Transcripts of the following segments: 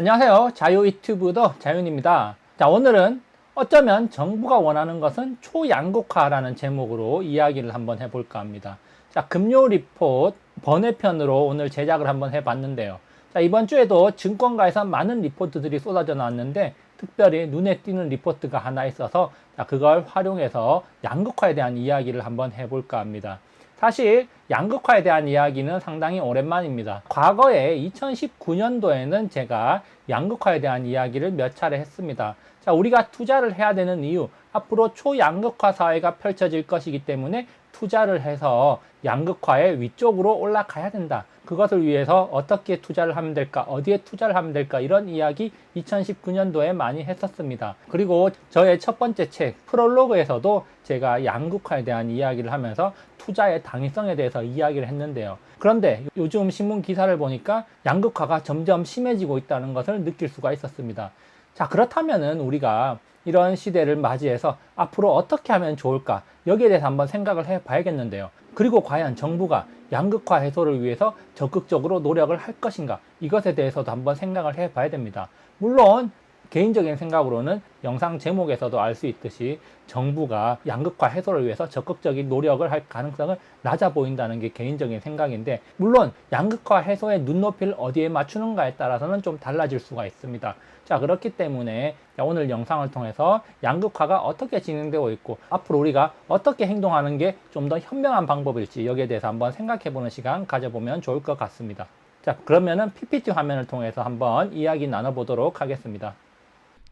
안녕하세요. 자유 유튜브도 자윤입니다. 자, 오늘은 어쩌면 정부가 원하는 것은 초양극화라는 제목으로 이야기를 한번 해볼까 합니다. 자, 금요 리포트 번외편으로 오늘 제작을 한번 해봤는데요. 자, 이번 주에도 증권가에서 많은 리포트들이 쏟아져 나왔는데 특별히 눈에 띄는 리포트가 하나 있어서 자, 그걸 활용해서 양극화에 대한 이야기를 한번 해볼까 합니다. 사실 양극화에 대한 이야기는 상당히 오랜만입니다. 과거에 2019년도에는 제가 양극화에 대한 이야기를 몇 차례 했습니다. 자, 우리가 투자를 해야 되는 이유, 앞으로 초양극화 사회가 펼쳐질 것이기 때문에 투자를 해서 양극화의 위쪽으로 올라가야 된다. 그것을 위해서 어떻게 투자를 하면 될까, 어디에 투자를 하면 될까, 이런 이야기 2019년도에 많이 했었습니다. 그리고 저의 첫 번째 책, 프롤로그에서도 제가 양극화에 대한 이야기를 하면서 투자의 당위성에 대해서 이야기를 했는데요. 그런데 요즘 신문 기사를 보니까 양극화가 점점 심해지고 있다는 것을 느낄 수가 있었습니다. 자, 그렇다면은 우리가 이런 시대를 맞이해서 앞으로 어떻게 하면 좋을까? 여기에 대해서 한번 생각을 해 봐야겠는데요. 그리고 과연 정부가 양극화 해소를 위해서 적극적으로 노력을 할 것인가? 이것에 대해서도 한번 생각을 해 봐야 됩니다. 물론 개인적인 생각으로는 영상 제목에서도 알 수 있듯이 정부가 양극화 해소를 위해서 적극적인 노력을 할 가능성은 낮아 보인다는 게 개인적인 생각인데 물론 양극화 해소의 눈높이를 어디에 맞추는가에 따라서는 좀 달라질 수가 있습니다. 자 그렇기 때문에 오늘 영상을 통해서 양극화가 어떻게 진행되고 있고 앞으로 우리가 어떻게 행동하는 게 좀 더 현명한 방법일지 여기에 대해서 한번 생각해 보는 시간 가져보면 좋을 것 같습니다. 자 그러면은 PPT 화면을 통해서 한번 이야기 나눠보도록 하겠습니다.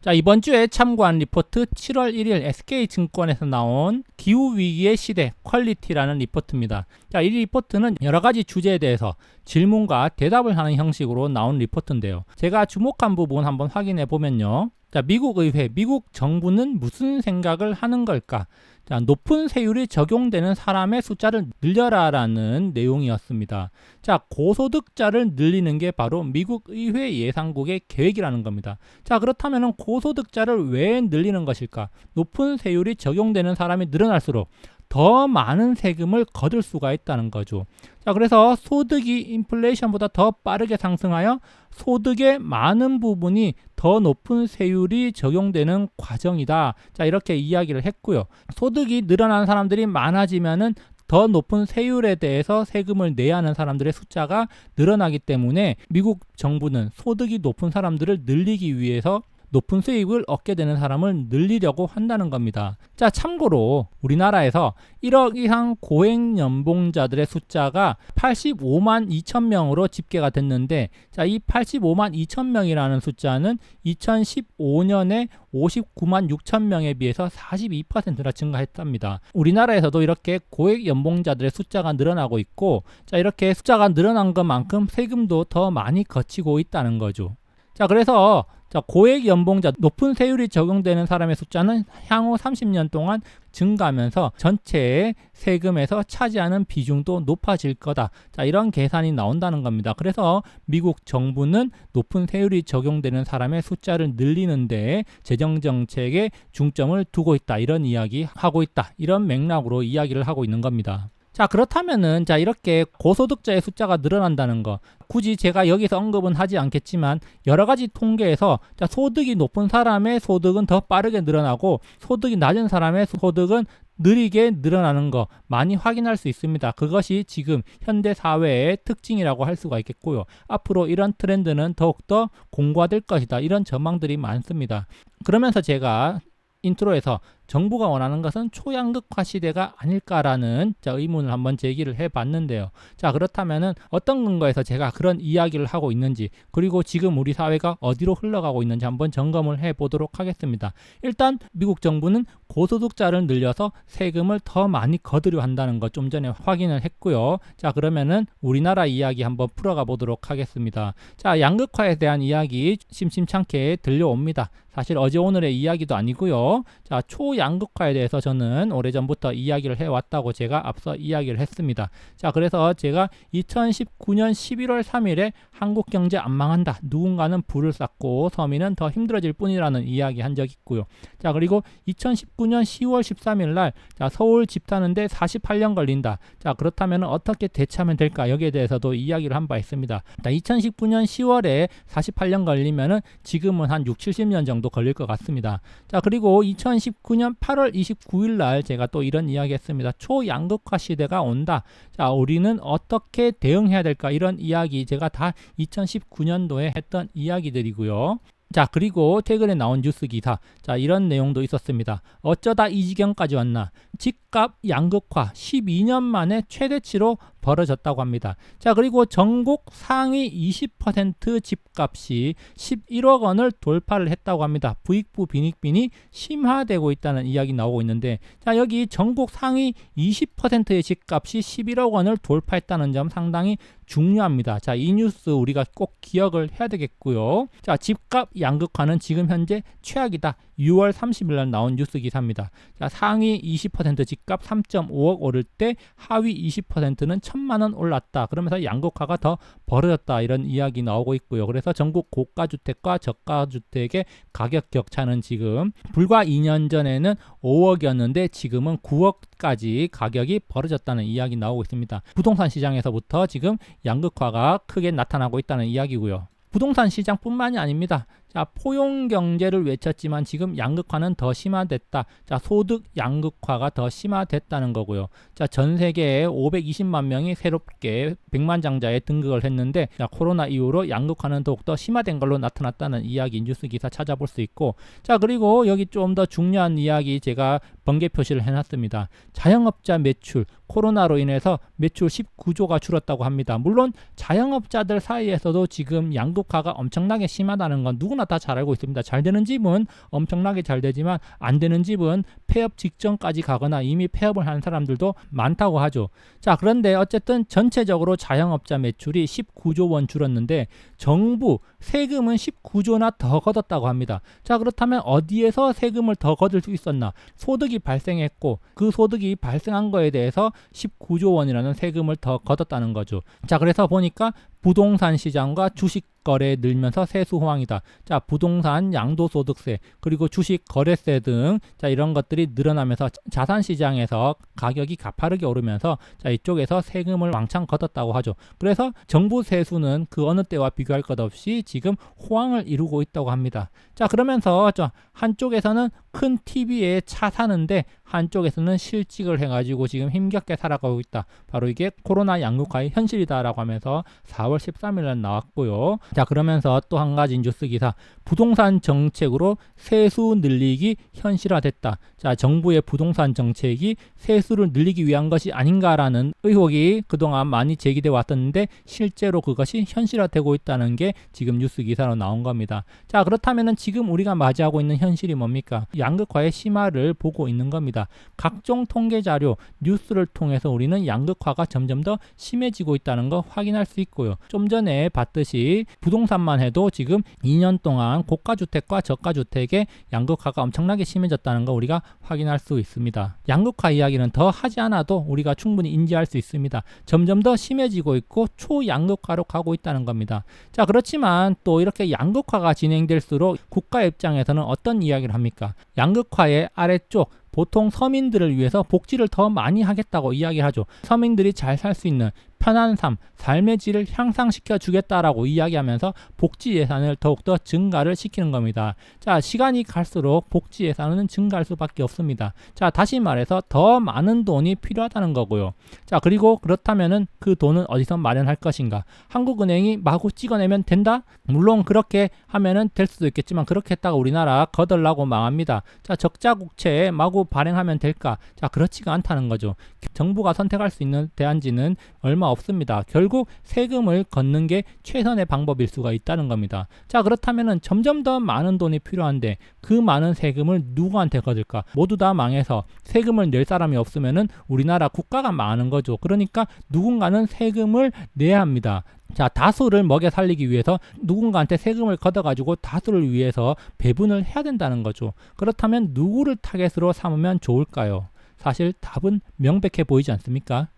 자, 이번 주에 참고한 리포트 7월 1일 SK증권에서 나온 기후위기의 시대 퀄리티라는 리포트입니다. 자, 이 리포트는 여러 가지 주제에 대해서 질문과 대답을 하는 형식으로 나온 리포트인데요. 제가 주목한 부분 한번 확인해 보면요. 자, 미국 의회, 미국 정부는 무슨 생각을 하는 걸까? 자, 높은 세율이 적용되는 사람의 숫자를 늘려라라는 내용이었습니다. 자, 고소득자를 늘리는 게 바로 미국 의회 예상국의 계획이라는 겁니다. 자, 그렇다면 고소득자를 왜 늘리는 것일까? 높은 세율이 적용되는 사람이 늘어날수록 더 많은 세금을 거둘 수가 있다는 거죠. 자, 그래서 소득이 인플레이션보다 더 빠르게 상승하여 소득의 많은 부분이 더 높은 세율이 적용되는 과정이다. 자, 이렇게 이야기를 했고요. 소득이 늘어나는 사람들이 많아지면은 더 높은 세율에 대해서 세금을 내야 하는 사람들의 숫자가 늘어나기 때문에 미국 정부는 소득이 높은 사람들을 늘리기 위해서 높은 수익을 얻게 되는 사람을 늘리려고 한다는 겁니다. 자, 참고로 우리나라에서 1억 이상 고액 연봉자들의 숫자가 85만 2천 명으로 집계가 됐는데 자, 이 85만 2천 명이라는 숫자는 2015년에 59만 6천 명에 비해서 42%나 증가했답니다. 우리나라에서도 이렇게 고액 연봉자들의 숫자가 늘어나고 있고 자, 이렇게 숫자가 늘어난 것만큼 세금도 더 많이 거치고 있다는 거죠. 자, 그래서 자, 고액 연봉자, 높은 세율이 적용되는 사람의 숫자는 향후 30년 동안 증가하면서 전체의 세금에서 차지하는 비중도 높아질 거다. 자, 이런 계산이 나온다는 겁니다. 그래서 미국 정부는 높은 세율이 적용되는 사람의 숫자를 늘리는데 재정 정책에 중점을 두고 있다. 이런 이야기 하고 있다. 이런 맥락으로 이야기를 하고 있는 겁니다. 자 그렇다면은 자 이렇게 고소득자의 숫자가 늘어난다는 거 굳이 제가 여기서 언급은 하지 않겠지만 여러 가지 통계에서 자 소득이 높은 사람의 소득은 더 빠르게 늘어나고 소득이 낮은 사람의 소득은 느리게 늘어나는 거 많이 확인할 수 있습니다. 그것이 지금 현대 사회의 특징이라고 할 수가 있겠고요. 앞으로 이런 트렌드는 더욱더 공고화될 것이다. 이런 전망들이 많습니다. 그러면서 제가 인트로에서 정부가 원하는 것은 초양극화 시대가 아닐까라는 자, 의문을 한번 제기를 해봤는데요. 자 그렇다면은 어떤 근거에서 제가 그런 이야기를 하고 있는지 그리고 지금 우리 사회가 어디로 흘러가고 있는지 한번 점검을 해보도록 하겠습니다. 일단 미국 정부는 고소득자를 늘려서 세금을 더 많이 거두려 한다는 것 좀 전에 확인을 했고요. 자 그러면은 우리나라 이야기 한번 풀어가 보도록 하겠습니다. 자 양극화에 대한 이야기 심심찮게 들려옵니다. 사실 어제 오늘의 이야기도 아니고요. 자초초 양극화에 대해서 저는 오래전부터 이야기를 해왔다고 제가 앞서 이야기를 했습니다. 자, 그래서 제가 2019년 11월 3일에 한국 경제 안 망한다. 누군가는 불을 쌓고 서민은 더 힘들어질 뿐이라는 이야기 한 적 있고요. 자, 그리고 2019년 10월 13일 날 자, 서울 집 타는데 48년 걸린다. 자, 그렇다면 어떻게 대처하면 될까? 여기에 대해서도 이야기를 한 바 있습니다. 자, 2019년 10월에 48년 걸리면은 지금은 한 6, 70년 정도 걸릴 것 같습니다. 자, 그리고 2019년 8월 29일 날 제가 또 이런 이야기 했습니다. 초양극화 시대가 온다. 자, 우리는 어떻게 대응해야 될까? 이런 이야기 제가 다 2019년도에 했던 이야기들이고요. 자, 그리고 최근에 나온 뉴스 기사. 자, 이런 내용도 있었습니다. 어쩌다 이 지경까지 왔나? 집값 양극화 12년 만에 최대치로 벌어졌다고 합니다. 자, 그리고 전국 상위 20% 집값이 11억 원을 돌파를 했다고 합니다. 부익부 빈익빈이 심화되고 있다는 이야기 나오고 있는데, 자, 여기 전국 상위 20%의 집값이 11억 원을 돌파했다는 점 상당히 중요합니다. 자, 이 뉴스 우리가 꼭 기억을 해야 되겠고요. 자, 집값 양극화는 지금 현재 최악이다. 6월 30일 날 나온 뉴스 기사입니다. 자, 상위 20% 집값 3.5억 오를 때 하위 20%는 1천만 원 올랐다. 그러면서 양극화가 더 벌어졌다. 이런 이야기 나오고 있고요. 그래서 전국 고가 주택과 저가 주택의 가격 격차는 지금 불과 2년 전에는 5억이었는데 지금은 9억까지 가격이 벌어졌다는 이야기 나오고 있습니다. 부동산 시장에서부터 지금 양극화가 크게 나타나고 있다는 이야기고요. 부동산 시장뿐만이 아닙니다. 자, 포용 경제를 외쳤지만 지금 양극화는 더 심화됐다. 자, 소득 양극화가 더 심화됐다는 거고요. 자, 전 세계에 520만 명이 새롭게 100만 장자에 등극을 했는데 자, 코로나 이후로 양극화는 더욱더 심화된 걸로 나타났다는 이야기 뉴스 기사 찾아볼 수 있고 자, 그리고 여기 좀 더 중요한 이야기 제가 번개 표시를 해 놨습니다. 자영업자 매출 코로나로 인해서 매출 19조가 줄었다고 합니다. 물론 자영업자들 사이에서도 지금 양극화가 엄청나게 심하다는 건 누구나 다 잘 알고 있습니다. 잘 되는 집은 엄청나게 잘 되지만 안 되는 집은 폐업 직전까지 가거나 이미 폐업을 한 사람들도 많다고 하죠. 자, 그런데 어쨌든 전체적으로 자영업자 매출이 19조 원 줄었는데 정부 세금은 19조나 더 걷었다고 합니다. 자, 그렇다면 어디에서 세금을 더 거둘 수 있었나? 소득이 발생했고 그 소득이 발생한 거에 대해서 19조 원이라는 세금을 더 걷었다는 거죠. 자, 그래서 보니까 부동산 시장과 주식 거래 늘면서 세수 호황이다. 자, 부동산 양도소득세 그리고 주식 거래세 등 자, 이런 것들이 늘어나면서 자산 시장에서 가격이 가파르게 오르면서 자, 이쪽에서 세금을 왕창 걷었다고 하죠. 그래서 정부 세수는 그 어느 때와 비교할 것 없이 지금 호황을 이루고 있다고 합니다. 자, 그러면서 저 한쪽에서는 큰 TV에 차 사는데 한쪽에서는 실직을 해 가지고 지금 힘겹게 살아가고 있다. 바로 이게 코로나 양극화의 현실이다라고 하면서 4월 13일에 나왔고요. 자 그러면서 또 한 가지 뉴스 기사 부동산 정책으로 세수 늘리기 현실화됐다. 자 정부의 부동산 정책이 세수를 늘리기 위한 것이 아닌가라는 의혹이 그동안 많이 제기돼 왔었는데 실제로 그것이 현실화되고 있다는 게 지금 뉴스 기사로 나온 겁니다. 자 그렇다면은 지금 우리가 맞이하고 있는 현실이 뭡니까? 양극화의 심화를 보고 있는 겁니다. 각종 통계 자료, 뉴스를 통해서 우리는 양극화가 점점 더 심해지고 있다는 거 확인할 수 있고요. 좀 전에 봤듯이 부동산만 해도 지금 2년 동안 고가 주택과 저가 주택의 양극화가 엄청나게 심해졌다는 거 우리가 확인할 수 있습니다. 양극화 이야기는 더 하지 않아도 우리가 충분히 인지할 수 있습니다. 점점 더 심해지고 있고 초양극화로 가고 있다는 겁니다. 자, 그렇지만 또 이렇게 양극화가 진행될수록 국가 입장에서는 어떤 이야기를 합니까? 양극화의 아래쪽 보통 서민들을 위해서 복지를 더 많이 하겠다고 이야기하죠. 서민들이 잘 살 수 있는 편한 삶, 삶의 질을 향상시켜 주겠다라고 이야기하면서 복지 예산을 더욱더 증가를 시키는 겁니다. 자, 시간이 갈수록 복지 예산은 증가할 수밖에 없습니다. 자, 다시 말해서 더 많은 돈이 필요하다는 거고요. 자, 그리고 그렇다면은 그 돈은 어디서 마련할 것인가? 한국은행이 마구 찍어내면 된다? 물론 그렇게 하면은 될 수도 있겠지만 그렇게 했다가 우리나라 거덜나고 망합니다. 자, 적자 국채에 마구 발행하면 될까? 자, 그렇지가 않다는 거죠. 정부가 선택할 수 있는 대안지는 얼마 없 습니다. 결국 세금을 걷는 게 최선의 방법일 수가 있다는 겁니다. 자, 그렇다면은 점점 더 많은 돈이 필요한데 그 많은 세금을 누구한테 거둘까? 모두 다 망해서 세금을 낼 사람이 없으면은 우리나라 국가가 망하는 거죠. 그러니까 누군가는 세금을 내야 합니다. 자, 다수를 먹여 살리기 위해서 누군가한테 세금을 걷어가지고 다수를 위해서 배분을 해야 된다는 거죠. 그렇다면 누구를 타겟으로 삼으면 좋을까요? 사실 답은 명백해 보이지 않습니까?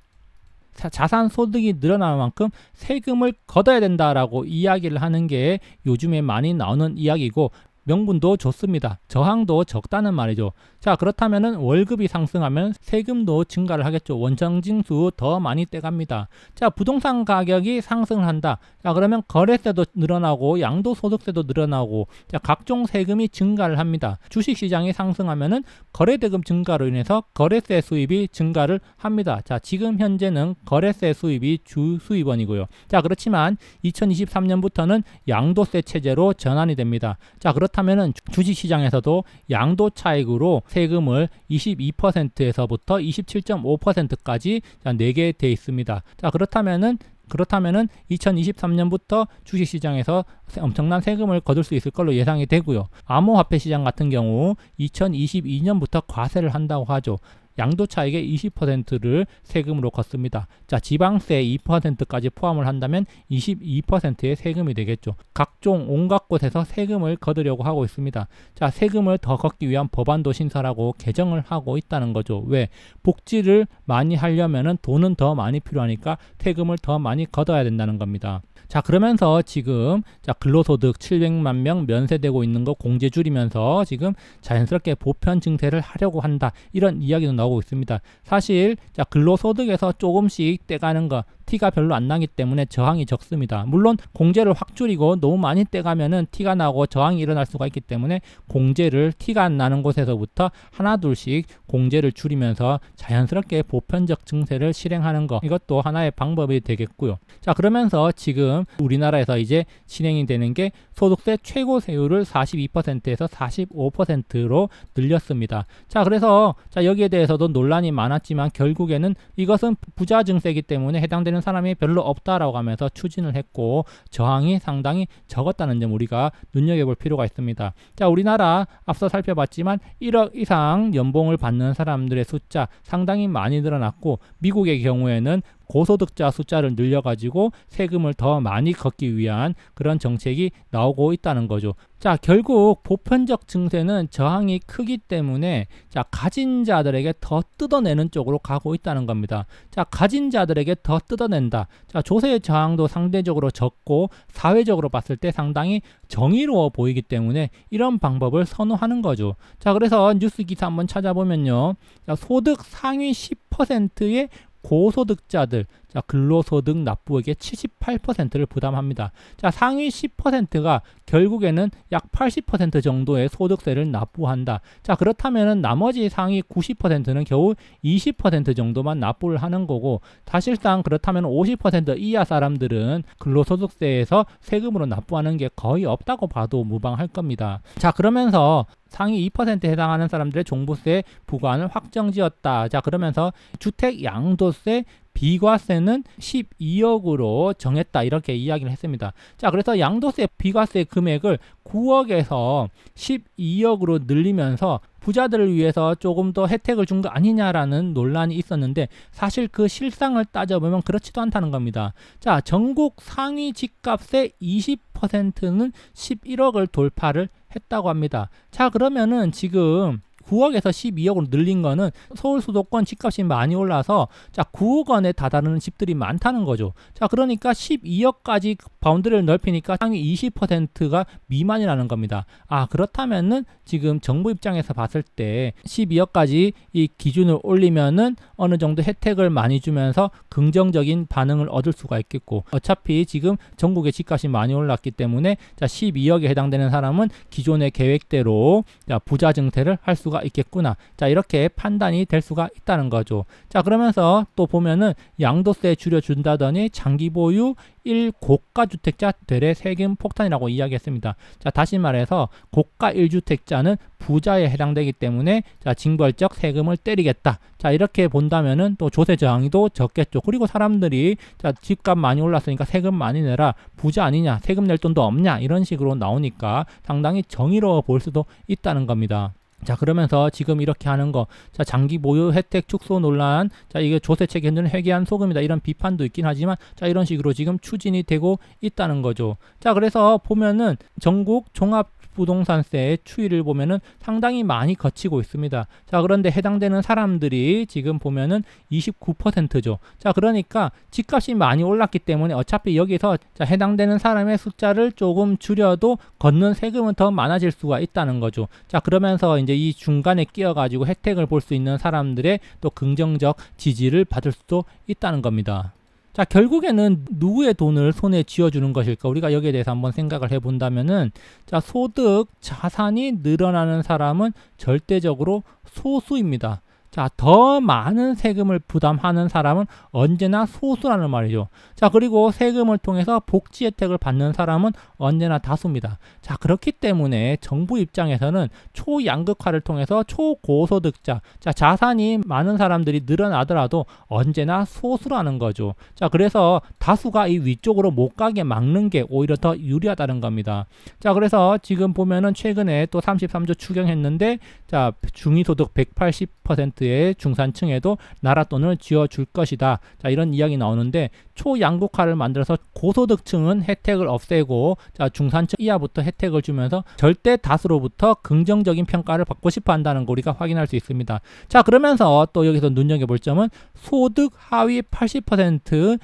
자, 자산 소득이 늘어나는 만큼 세금을 걷어야 된다라고 이야기를 하는 게 요즘에 많이 나오는 이야기고 명분도 좋습니다. 저항도 적다는 말이죠. 자, 그렇다면은 월급이 상승하면 세금도 증가를 하겠죠. 원정징수 더 많이 떼갑니다. 자, 부동산 가격이 상승을 한다. 자, 그러면 거래세도 늘어나고 양도소득세도 늘어나고 자, 각종 세금이 증가를 합니다. 주식 시장이 상승하면은 거래대금 증가로 인해서 거래세 수입이 증가를 합니다. 자, 지금 현재는 거래세 수입이 주 수입원이고요. 자, 그렇지만 2023년부터는 양도세 체제로 전환이 됩니다. 자, 그렇 다면은 주식 시장에서도 양도 차익으로 세금을 22%에서부터 27.5%까지 내게 돼 있습니다. 자, 그렇다면은 그렇다면은 2023년부터 주식시장에서 엄청난 세금을 거둘 수 있을 걸로 예상이 되고요. 암호화폐 시장 같은 경우 2022년부터 과세를 한다고 하죠. 양도 차익의 20%를 세금으로 걷습니다. 자, 지방세 2%까지 포함을 한다면 22%의 세금이 되겠죠. 각종 온갖 곳에서 세금을 거두려고 하고 있습니다. 자, 세금을 더 걷기 위한 법안도 신설하고 개정을 하고 있다는 거죠. 왜? 복지를 많이 하려면은 돈은 더 많이 필요하니까 세금을 더 많이 걷어야 된다는 겁니다. 자 그러면서 지금 자 근로소득 700만 명 면세되고 있는 거 공제 줄이면서 지금 자연스럽게 보편 증세를 하려고 한다 이런 이야기도 나오고 있습니다. 사실 자 근로소득에서 조금씩 떼가는 거 티가 별로 안 나기 때문에 저항이 적습니다. 물론 공제를 확 줄이고 너무 많이 떼가면은 티가 나고 저항이 일어날 수가 있기 때문에 공제를 티가 안 나는 곳에서부터 하나 둘씩 공제를 줄이면서 자연스럽게 보편적 증세를 실행하는 것 이것도 하나의 방법이 되겠고요. 자 그러면서 지금 우리나라에서 이제 진행이 되는 게 소득세 최고 세율을 42%에서 45%로 늘렸습니다. 자 그래서 자 여기에 대해서도 논란이 많았지만 결국에는 이것은 부자 증세이기 때문에 해당되는 사람이 별로 없다라고 하면서 추진을 했고 저항이 상당히 적었다는 점 우리가 눈여겨볼 필요가 있습니다. 자 우리나라 앞서 살펴봤지만 1억 이상 연봉을 받는 사람들의 숫자 상당히 많이 늘어났고 미국의 경우에는 고소득자 숫자를 늘려가지고 세금을 더 많이 걷기 위한 그런 정책이 나오고 있다는 거죠. 자, 결국 보편적 증세는 저항이 크기 때문에 자, 가진 자들에게 더 뜯어내는 쪽으로 가고 있다는 겁니다. 자, 가진 자들에게 더 뜯어낸다. 자, 조세 저항도 상대적으로 적고 사회적으로 봤을 때 상당히 정의로워 보이기 때문에 이런 방법을 선호하는 거죠. 자, 그래서 뉴스 기사 한번 찾아보면요. 자, 소득 상위 10%의 고소득자들, 자, 근로소득 납부액의 78%를 부담합니다. 자, 상위 10%가 결국에는 약 80% 정도의 소득세를 납부한다. 자, 그렇다면은 나머지 상위 90%는 겨우 20% 정도만 납부를 하는 거고, 사실상 그렇다면 50% 이하 사람들은 근로소득세에서 세금으로 납부하는 게 거의 없다고 봐도 무방할 겁니다. 자, 그러면서 상위 2%에 해당하는 사람들의 종부세 부과를 확정지었다. 자, 그러면서 주택 양도세 비과세는 12억으로 정했다 이렇게 이야기를 했습니다. 자, 그래서 양도세 비과세 금액을 9억에서 12억으로 늘리면서 부자들을 위해서 조금 더 혜택을 준 거 아니냐라는 논란이 있었는데 사실 그 실상을 따져보면 그렇지도 않다는 겁니다. 자, 전국 상위 집값의 20%는 11억을 돌파를 했다고 합니다. 자, 그러면은 지금 9억에서 12억으로 늘린 거는 서울 수도권 집값이 많이 올라서 자 9억 원에 다다르는 집들이 많다는 거죠. 자 그러니까 12억까지 바운드를 넓히니까 상위 20%가 미만이라는 겁니다. 아 그렇다면은 지금 정부 입장에서 봤을 때 12억까지 이 기준을 올리면은 어느 정도 혜택을 많이 주면서 긍정적인 반응을 얻을 수가 있겠고 어차피 지금 전국의 집값이 많이 올랐기 때문에 자 12억에 해당되는 사람은 기존의 계획대로 자 부자 증세를 할 수가 수가 있겠구나. 자, 이렇게 판단이 될 수가 있다는 거죠. 자, 그러면서 또 보면은 양도세 줄여준다더니 장기 보유 1 고가 주택자 되레 세금 폭탄이라고 이야기했습니다. 자, 다시 말해서 고가 1주택자는 부자에 해당되기 때문에 자, 징벌적 세금을 때리겠다. 자, 이렇게 본다면은 또 조세 저항도 적겠죠. 그리고 사람들이 자, 집값 많이 올랐으니까 세금 많이 내라. 부자 아니냐? 세금 낼 돈도 없냐? 이런 식으로 나오니까 상당히 정의로워 보일 수도 있다는 겁니다. 자 그러면서 지금 이렇게 하는 거, 자 장기 보유 혜택 축소 논란, 자 이게 조세책 현재는 회계한 소금이다. 이런 비판도 있긴 하지만, 자 이런 식으로 지금 추진이 되고 있다는 거죠. 자 그래서 보면은 전국 종합 부동산세의 추이를 보면은 상당히 많이 거치고 있습니다. 자, 그런데 해당되는 사람들이 지금 보면은 29%죠. 자, 그러니까 집값이 많이 올랐기 때문에 어차피 여기서 자, 해당되는 사람의 숫자를 조금 줄여도 걷는 세금은 더 많아질 수가 있다는 거죠. 자, 그러면서 이제 이 중간에 끼어 가지고 혜택을 볼 수 있는 사람들의 또 긍정적 지지를 받을 수도 있다는 겁니다. 자, 결국에는 누구의 돈을 손에 쥐어주는 것일까? 우리가 여기에 대해서 한번 생각을 해본다면은, 자, 소득, 자산이 늘어나는 사람은 절대적으로 소수입니다. 자, 더 많은 세금을 부담하는 사람은 언제나 소수라는 말이죠. 자, 그리고 세금을 통해서 복지 혜택을 받는 사람은 언제나 다수입니다. 자, 그렇기 때문에 정부 입장에서는 초양극화를 통해서 초고소득자, 자, 자산이 많은 사람들이 늘어나더라도 언제나 소수라는 거죠. 자, 그래서 다수가 이 위쪽으로 못 가게 막는 게 오히려 더 유리하다는 겁니다. 자, 그래서 지금 보면은 최근에 또 33조 추경했는데, 자, 중위소득 180%의 중산층에도 나라 돈을 쥐어줄 것이다. 자, 이런 이야기 나오는데, 초양극화를 만들어서 고소득층은 혜택을 없애고, 자, 중산층 이하부터 혜택을 주면서 절대 다수로부터 긍정적인 평가를 받고 싶어 한다는 거 우리가 확인할 수 있습니다. 자, 그러면서 또 여기서 눈여겨볼 점은 소득 하위 80%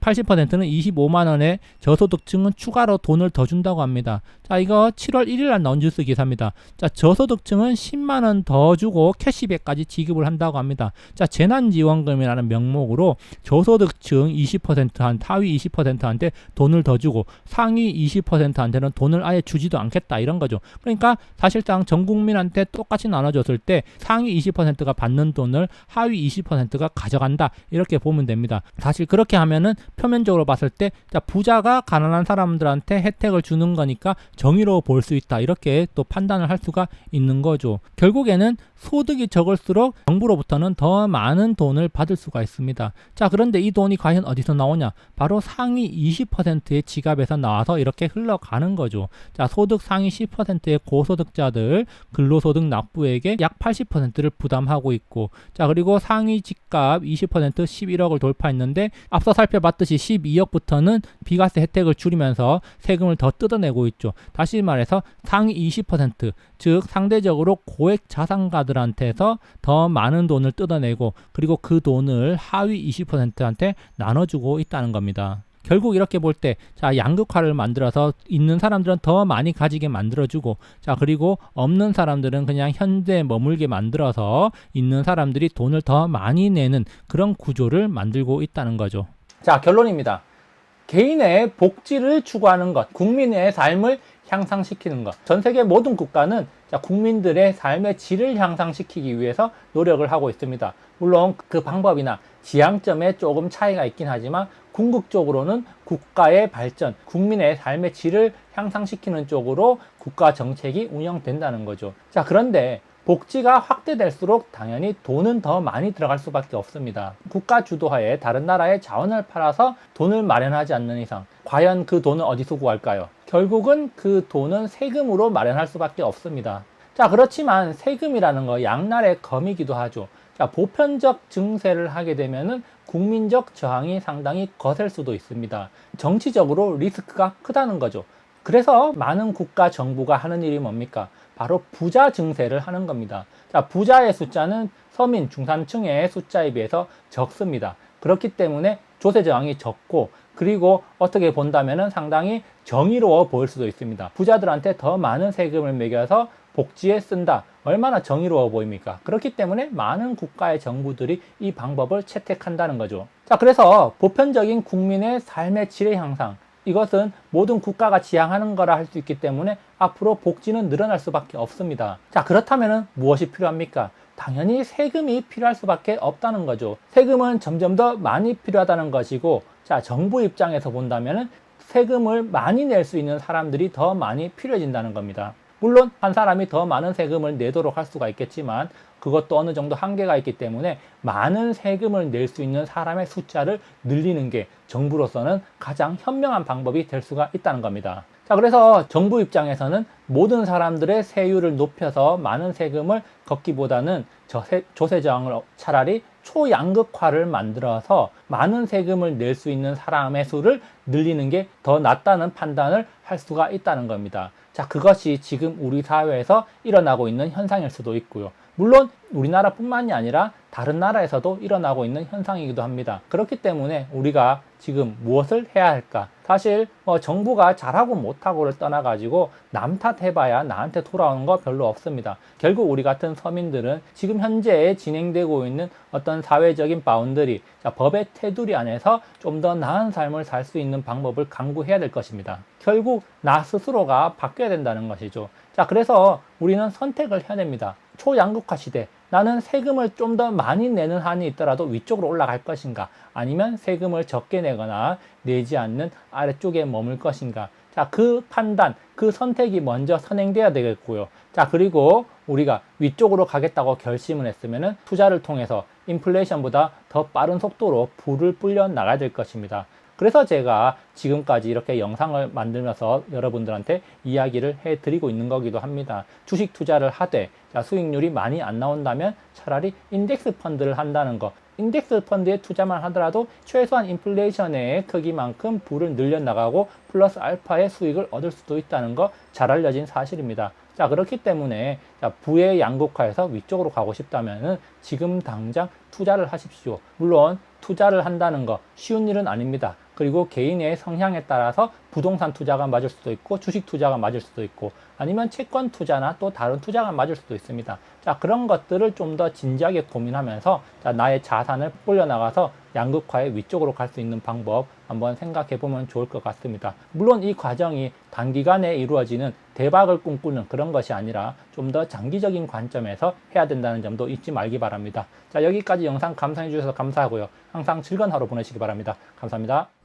80%는 25만 원에 저소득층은 추가로 돈을 더 준다고 합니다. 자, 이거 7월 1일 날 나온 뉴스 기사입니다. 자, 저소득층은 10만 원 더 주고 캐시백까지 지급을 한다고 합니다. 자, 재난 지원금이라는 명목으로 저소득층 20%한 하위 20%한테 돈을 더 주고 상위 20%한테는 돈을 아예 주지도 않겠다 이런 거죠. 그러니까 사실상 전 국민한테 똑같이 나눠줬을 때 상위 20%가 받는 돈을 하위 20%가 가져간다 이렇게 보면 됩니다. 사실 그렇게 하면은 표면적으로 봤을 때 자, 부자가 가난한 사람들한테 혜택을 주는 거니까 정의로워 보일 수 있다. 이렇게 또 판단을 할 수가 있는 거죠. 결국에는 소득이 적을수록 정부로부터는 더 많은 돈을 받을 수가 있습니다. 자, 그런데 이 돈이 과연 어디서 나오냐? 바로 상위 20%의 지갑에서 나와서 이렇게 흘러가는 거죠. 자, 소득 상위 10%의 고소득자들 근로소득 납부액의 약 80%를 부담하고 있고, 자, 그리고 상위 집값 20% 11억을 돌파했는데 앞서 살펴봤 듯이 12억부터는 비과세 혜택을 줄이면서 세금을 더 뜯어내고 있죠. 다시 말해서 상위 20%, 즉 상대적으로 고액 자산가들한테서 더 많은 돈을 뜯어내고 그리고 그 돈을 하위 20%한테 나눠주고 있다는 겁니다. 결국 이렇게 볼 때, 자, 양극화를 만들어서 있는 사람들은 더 많이 가지게 만들어주고, 자, 그리고 없는 사람들은 그냥 현재 머물게 만들어서 있는 사람들이 돈을 더 많이 내는 그런 구조를 만들고 있다는 거죠. 자, 결론입니다. 개인의 복지를 추구하는 것, 국민의 삶을 향상시키는 것. 전 세계 모든 국가는 자, 국민들의 삶의 질을 향상시키기 위해서 노력을 하고 있습니다. 물론 그 방법이나 지향점에 조금 차이가 있긴 하지만 궁극적으로는 국가의 발전, 국민의 삶의 질을 향상시키는 쪽으로 국가 정책이 운영된다는 거죠. 자, 그런데 복지가 확대될수록 당연히 돈은 더 많이 들어갈 수밖에 없습니다. 국가 주도하에 다른 나라의 자원을 팔아서 돈을 마련하지 않는 이상 과연 그 돈은 어디서 구할까요? 결국은 그 돈은 세금으로 마련할 수밖에 없습니다. 자, 그렇지만 세금이라는 거 양날의 검이기도 하죠. 자, 보편적 증세를 하게 되면은 국민적 저항이 상당히 거셀 수도 있습니다. 정치적으로 리스크가 크다는 거죠. 그래서 많은 국가 정부가 하는 일이 뭡니까? 바로 부자 증세를 하는 겁니다. 자, 부자의 숫자는 서민 중산층의 숫자에 비해서 적습니다. 그렇기 때문에 조세 저항이 적고 그리고 어떻게 본다면은 상당히 정의로워 보일 수도 있습니다. 부자들한테 더 많은 세금을 매겨서 복지에 쓴다. 얼마나 정의로워 보입니까? 그렇기 때문에 많은 국가의 정부들이 이 방법을 채택한다는 거죠. 자, 그래서 보편적인 국민의 삶의 질의 향상, 이것은 모든 국가가 지향하는 거라 할 수 있기 때문에 앞으로 복지는 늘어날 수밖에 없습니다. 자, 그렇다면 무엇이 필요합니까? 당연히 세금이 필요할 수밖에 없다는 거죠. 세금은 점점 더 많이 필요하다는 것이고, 자, 정부 입장에서 본다면 세금을 많이 낼 수 있는 사람들이 더 많이 필요해진다는 겁니다. 물론 한 사람이 더 많은 세금을 내도록 할 수가 있겠지만 그것도 어느 정도 한계가 있기 때문에 많은 세금을 낼 수 있는 사람의 숫자를 늘리는 게 정부로서는 가장 현명한 방법이 될 수가 있다는 겁니다. 자, 그래서 정부 입장에서는 모든 사람들의 세율을 높여서 많은 세금을 걷기보다는 저세, 조세저항을 차라리 초양극화를 만들어서 많은 세금을 낼 수 있는 사람의 수를 늘리는 게 더 낫다는 판단을 할 수가 있다는 겁니다. 자, 그것이 지금 우리 사회에서 일어나고 있는 현상일 수도 있고요. 물론 우리나라뿐만이 아니라 다른 나라에서도 일어나고 있는 현상이기도 합니다. 그렇기 때문에 우리가 지금 무엇을 해야 할까? 사실 뭐 정부가 잘하고 못하고를 떠나가지고 남 탓해봐야 나한테 돌아오는 거 별로 없습니다. 결국 우리 같은 서민들은 지금 현재 진행되고 있는 어떤 사회적인 바운더리, 자, 법의 테두리 안에서 좀 더 나은 삶을 살 수 있는 방법을 강구해야 될 것입니다. 결국 나 스스로가 바뀌어야 된다는 것이죠. 자, 그래서 우리는 선택을 해야 됩니다. 초양극화 시대. 나는 세금을 좀 더 많이 내는 한이 있더라도 위쪽으로 올라갈 것인가? 아니면 세금을 적게 내거나 내지 않는 아래쪽에 머물 것인가? 자, 그 판단, 그 선택이 먼저 선행돼야 되겠고요. 자, 그리고 우리가 위쪽으로 가겠다고 결심을 했으면은 투자를 통해서 인플레이션보다 더 빠른 속도로 불을 불려 나가야 될 것입니다. 그래서 제가 지금까지 이렇게 영상을 만들면서 여러분들한테 이야기를 해 드리고 있는 거기도 합니다. 주식 투자를 하되 자, 수익률이 많이 안 나온다면 차라리 인덱스 펀드를 한다는 거. 인덱스 펀드에 투자만 하더라도 최소한 인플레이션의 크기만큼 불을 늘려나가고 플러스 알파의 수익을 얻을 수도 있다는 거 잘 알려진 사실입니다. 자, 그렇기 때문에 자, 부의 양극화에서 위쪽으로 가고 싶다면은 지금 당장 투자를 하십시오. 물론 투자를 한다는 거 쉬운 일은 아닙니다. 그리고 개인의 성향에 따라서 부동산 투자가 맞을 수도 있고 주식 투자가 맞을 수도 있고 아니면 채권 투자나 또 다른 투자가 맞을 수도 있습니다. 자, 그런 것들을 좀 더 진지하게 고민하면서 자, 나의 자산을 불려나가서 양극화의 위쪽으로 갈 수 있는 방법 한번 생각해 보면 좋을 것 같습니다. 물론 이 과정이 단기간에 이루어지는 대박을 꿈꾸는 그런 것이 아니라 좀 더 장기적인 관점에서 해야 된다는 점도 잊지 말기 바랍니다. 자, 여기까지 영상 감상해 주셔서 감사하고요. 항상 즐거운 하루 보내시기 바랍니다. 감사합니다.